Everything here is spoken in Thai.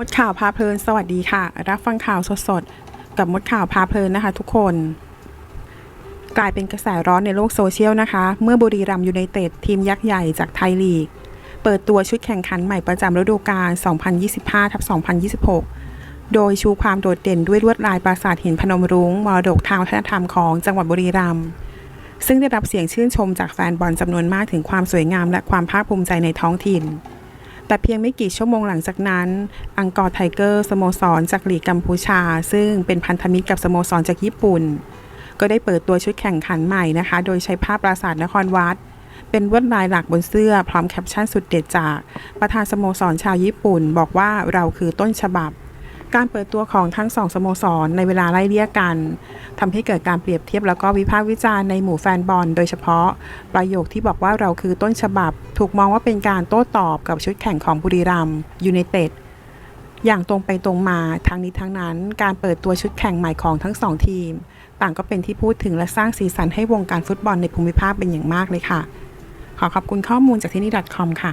มดข่าวพาเพลินสวัสดีค่ะ รับฟังข่าวสดๆ กับมดข่าวพาเพลินนะคะ ทุกคน กลายเป็นกระแสร้อนในโลกโซเชียลนะคะ เมื่อบุรีรัมยูไนเต็ดทีมยักษ์ใหญ่จากไทยลีก เปิดตัวชุดแข่งขันใหม่ประจำฤดูกาล 2025ทับ2026 โดยชูความโดดเด่นด้วยลวดลายปราสาทหินพนมรุ้งมรดกทางวัฒนธรรมของจังหวัดบุรีรัมย์ซึ่งได้รับเสียงชื่นชมจากแฟนบอลจำนวนมากถึงความสวยงามและความภาคภูมิใจในท้องถิ่น แต่เพียงไม่กี่ชั่วโมงหลังจากนั้น อังกอร์ไทเกอร์สโมสรจากหลีกกัมพูชา ซึ่งเป็นพันธมิตรกับสโมสรจากญี่ปุ่น ก็ได้เปิดตัวชุดแข่งขันใหม่นะคะ โดยใช้ภาพปราสาทนครวัด เป็นลวดลายหลักบนเสื้อพร้อมแคปชั่นสุดเด็ดจาก ประธานสโมสรชาวญี่ปุ่น บอกว่าเราคือต้นฉบับ การเปิดตัวของทั้งสองสโมสรในเวลาไล่เลี่ยกันทำให้เกิดการเปรียบเทียบแล้วก็วิพากษ์วิจารณ์ในหมู่แฟนบอลโดยเฉพาะ ประโยคที่บอกว่าเราคือต้นฉบับ ถูกมองว่าเป็นการโต้ตอบกับชุดแข่งของบุรีรัมย์ยูไนเต็ดอย่างตรงไปตรงมาทั้งนี้ทั้งนั้น การเปิดตัวชุดแข่งใหม่ของทั้งสองทีม ต่างก็เป็นที่พูดถึงและสร้างสีสันให้วงการฟุตบอลในภูมิภาคเป็นอย่างมากเลยค่ะ ขอขอบคุณข้อมูลจากที่นี่ .com ค่ะ